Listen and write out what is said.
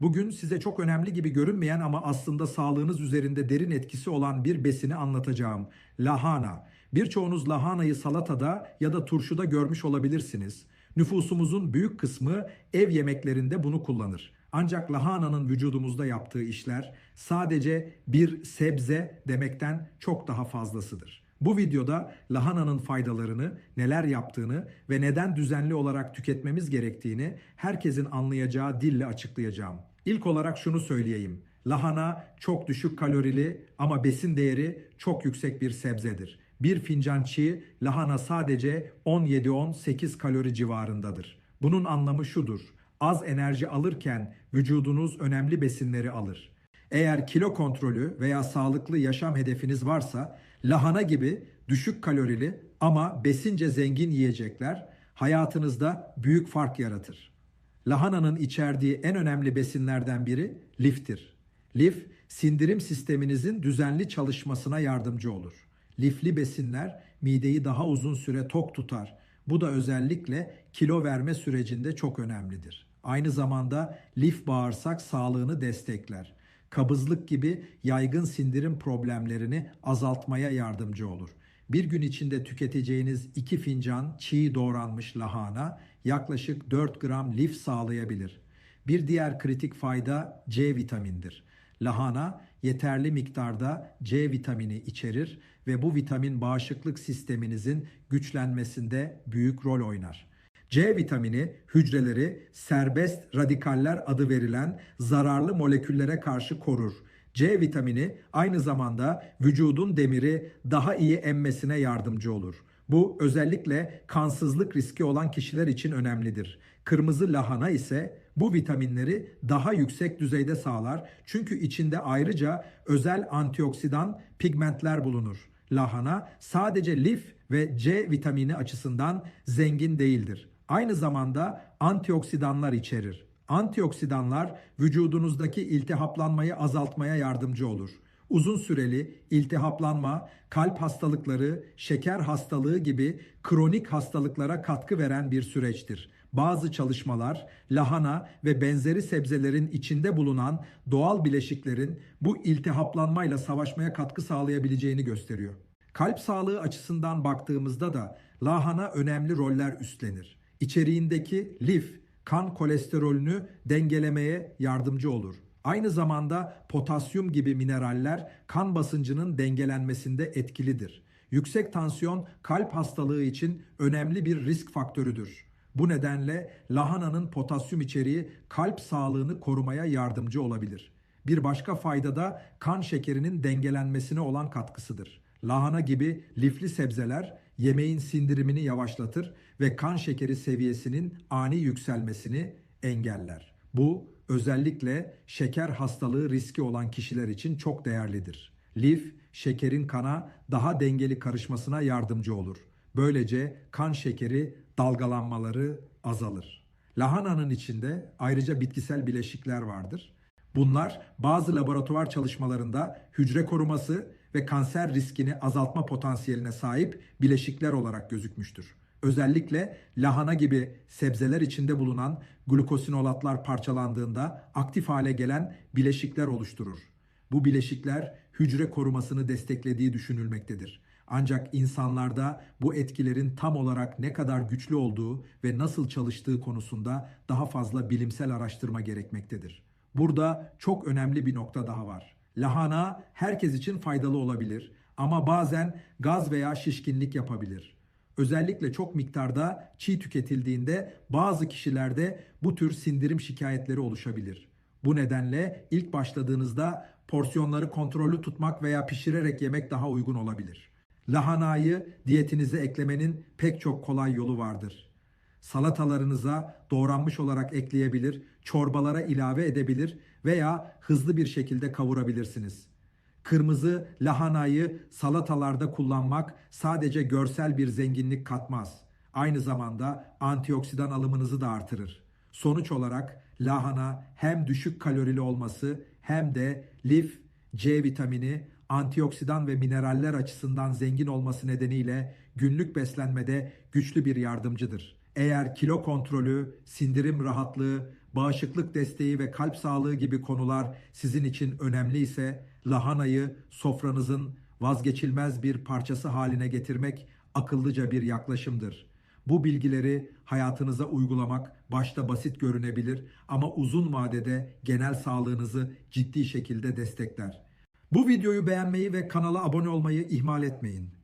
Bugün size çok önemli gibi görünmeyen ama aslında sağlığınız üzerinde derin etkisi olan bir besini anlatacağım. Lahana. Birçoğunuz lahanayı salatada ya da turşuda görmüş olabilirsiniz. Nüfusumuzun büyük kısmı ev yemeklerinde bunu kullanır. Ancak lahananın vücudumuzda yaptığı işler sadece bir sebze demekten çok daha fazlasıdır. Bu videoda lahananın faydalarını, neler yaptığını ve neden düzenli olarak tüketmemiz gerektiğini herkesin anlayacağı dille açıklayacağım. İlk olarak şunu söyleyeyim. Lahana çok düşük kalorili ama besin değeri çok yüksek bir sebzedir. Bir fincan çiğ lahana sadece 17-18 kalori civarındadır. Bunun anlamı şudur. Az enerji alırken vücudunuz önemli besinleri alır. Eğer kilo kontrolü veya sağlıklı yaşam hedefiniz varsa lahana gibi düşük kalorili ama besince zengin yiyecekler hayatınızda büyük fark yaratır. Lahananın içerdiği en önemli besinlerden biri liftir. Lif, sindirim sisteminizin düzenli çalışmasına yardımcı olur. Lifli besinler mideyi daha uzun süre tok tutar. Bu da özellikle kilo verme sürecinde çok önemlidir. Aynı zamanda lif bağırsak sağlığını destekler. Kabızlık gibi yaygın sindirim problemlerini azaltmaya yardımcı olur. Bir gün içinde tüketeceğiniz 2 fincan çiğ doğranmış lahana yaklaşık 4 gram lif sağlayabilir. Bir diğer kritik fayda C vitamindir. Lahana yeterli miktarda C vitamini içerir ve bu vitamin bağışıklık sisteminizin güçlenmesinde büyük rol oynar. C vitamini hücreleri serbest radikaller adı verilen zararlı moleküllere karşı korur. C vitamini aynı zamanda vücudun demiri daha iyi emmesine yardımcı olur. Bu özellikle kansızlık riski olan kişiler için önemlidir. Kırmızı lahana ise bu vitaminleri daha yüksek düzeyde sağlar çünkü içinde ayrıca özel antioksidan pigmentler bulunur. Lahana sadece lif ve C vitamini açısından zengin değildir. Aynı zamanda antioksidanlar içerir. Antioksidanlar vücudunuzdaki iltihaplanmayı azaltmaya yardımcı olur. Uzun süreli iltihaplanma, kalp hastalıkları, şeker hastalığı gibi kronik hastalıklara katkı veren bir süreçtir. Bazı çalışmalar lahana ve benzeri sebzelerin içinde bulunan doğal bileşiklerin bu iltihaplanmayla savaşmaya katkı sağlayabileceğini gösteriyor. Kalp sağlığı açısından baktığımızda da lahana önemli roller üstlenir. İçeriğindeki lif kan kolesterolünü dengelemeye yardımcı olur. Aynı zamanda potasyum gibi mineraller kan basıncının dengelenmesinde etkilidir. Yüksek tansiyon kalp hastalığı için önemli bir risk faktörüdür. Bu nedenle lahananın potasyum içeriği kalp sağlığını korumaya yardımcı olabilir. Bir başka fayda da kan şekerinin dengelenmesine olan katkısıdır. Lahana gibi lifli sebzeler yemeğin sindirimini yavaşlatır ve kan şekeri seviyesinin ani yükselmesini engeller. Bu özellikle şeker hastalığı riski olan kişiler için çok değerlidir. Lif, şekerin kana daha dengeli karışmasına yardımcı olur. Böylece kan şekeri dalgalanmaları azalır. Lahananın içinde ayrıca bitkisel bileşikler vardır. Bunlar bazı laboratuvar çalışmalarında hücre koruması ve kanser riskini azaltma potansiyeline sahip bileşikler olarak gözükmüştür. Özellikle lahana gibi sebzeler içinde bulunan glukosinolatlar parçalandığında aktif hale gelen bileşikler oluşturur. Bu bileşikler hücre korumasını desteklediği düşünülmektedir. Ancak insanlarda bu etkilerin tam olarak ne kadar güçlü olduğu ve nasıl çalıştığı konusunda daha fazla bilimsel araştırma gerekmektedir. Burada çok önemli bir nokta daha var. Lahana herkes için faydalı olabilir ama bazen gaz veya şişkinlik yapabilir. Özellikle çok miktarda çiğ tüketildiğinde bazı kişilerde bu tür sindirim şikayetleri oluşabilir. Bu nedenle ilk başladığınızda porsiyonları kontrollü tutmak veya pişirerek yemek daha uygun olabilir. Lahanayı diyetinize eklemenin pek çok kolay yolu vardır. Salatalarınıza doğranmış olarak ekleyebilir, çorbalara ilave edebilir veya hızlı bir şekilde kavurabilirsiniz. Kırmızı lahanayı salatalarda kullanmak sadece görsel bir zenginlik katmaz. Aynı zamanda antioksidan alımınızı da artırır. Sonuç olarak lahana hem düşük kalorili olması hem de lif, C vitamini, antioksidan ve mineraller açısından zengin olması nedeniyle günlük beslenmede güçlü bir yardımcıdır. Eğer kilo kontrolü, sindirim rahatlığı, bağışıklık desteği ve kalp sağlığı gibi konular sizin için önemli ise lahanayı sofranızın vazgeçilmez bir parçası haline getirmek akıllıca bir yaklaşımdır. Bu bilgileri hayatınıza uygulamak başta basit görünebilir ama uzun vadede genel sağlığınızı ciddi şekilde destekler. Bu videoyu beğenmeyi ve kanala abone olmayı ihmal etmeyin.